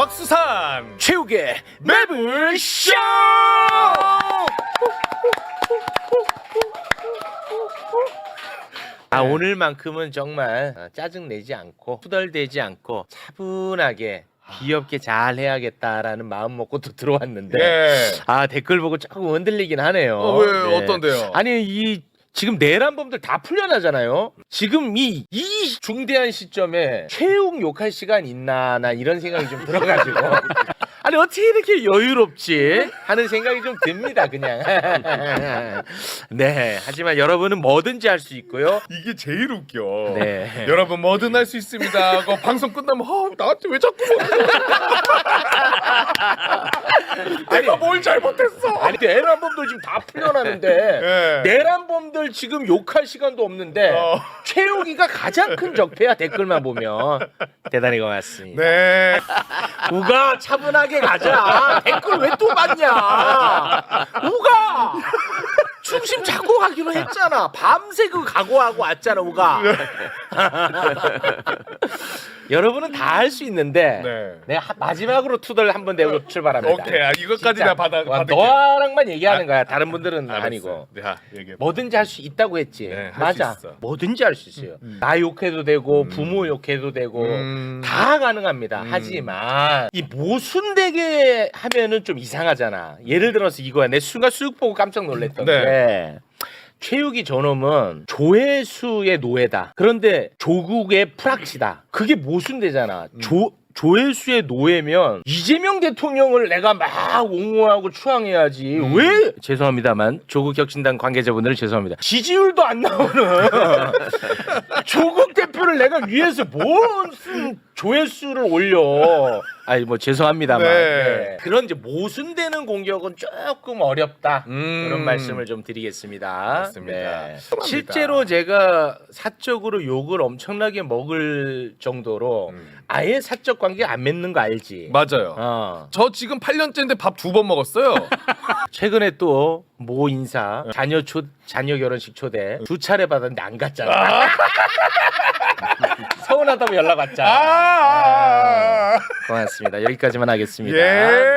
곽수산 최욱의 매불쇼 아 오늘만큼은 정말 어, 짜증 내지 않고 후덜대지 않고 차분하게 귀엽게 잘 해야겠다라는 마음 먹고 또 들어왔는데 예. 아 댓글 보고 조금 흔들리긴 하네요. 어, 왜 네. 어떤데요? 아니 이 지금 내란범들 다 풀려나잖아요. 지금 이, 이 중대한 시점에 최욱 욕할 시간 있나 나 이런 생각이 좀 들어가지고 아니 어떻게 이렇게 여유롭지 하는 생각이 좀 듭니다 그냥. 네 하지만 여러분은 뭐든지 할 수 있고요. 이게 제일 웃겨. 네. 여러분 뭐든 할 수 있습니다. 하고 방송 끝나면 어, 나한테 왜 자꾸 뭐 내가 뭘 잘못했어? 아니 내란범들 지금 다 풀려나는데 예. 내란범들 지금 욕할 시간도 없는데 어. 최욱이가 가장 큰 적폐야 댓글만 보면 대단히 고맙습니다. 네. 우가 차분하게 가자. 댓글 왜또 받냐? 우가 중심 잡고 가기로 했잖아. 밤새 그 각오하고 왔잖아, 우가. 여러분은 다 할 수 있는데 네. 내가 하- 마지막으로 투덜 한번 내고 출발합니다. 오케이. 아, 이것까지. 나 받아 와, 받을게요. 너랑만 얘기하는 거야. 다른 분들은 알았어요. 아니고. 네, 하, 얘기해. 뭐든지 할 수 있다고 했지. 네, 할수 맞아. 있어. 뭐든지 할 수 있어요. 나 욕해도 되고 부모 욕해도 되고 음. 다 가능합니다. 음. 하지만 이 모순되게 하면은 좀 이상하잖아. 예를 들어서 이거야. 내 순간 쑥 보고 깜짝 놀랐던 네. 게 최욱이 저놈은 조회수의 노예다. 그런데 조국의 프락치다. 그게 모순되잖아. 음. 조 조회수의 노예면 이재명 대통령을 내가 막 옹호하고 추앙해야지 음. 왜 죄송합니다만 조국 혁신당 관계자분들 죄송합니다 지지율도 안 나오는 조국 대표를 내가 위해서 무슨 조회수를 올려 아니 뭐 죄송합니다만 네. 네. 그런 이제 모순되는 공격은 조금 어렵다 음. 그런 말씀을 좀 드리겠습니다 맞습니다. 네. 실제로 제가 사적으로 욕을 엄청나게 먹을 정도로 음. 아예 사적 관계 안 맺는 거 알지? 맞아요. 어. 저 지금 8년째인데 밥 두 번 먹었어요. 최근에 또 모 인사 자녀 초 자녀 결혼식 초대 두 차례 받았는데 안 갔잖아. 서운하다고 연락 왔잖아. 아. 고맙습니다. 여기까지만 하겠습니다. 예.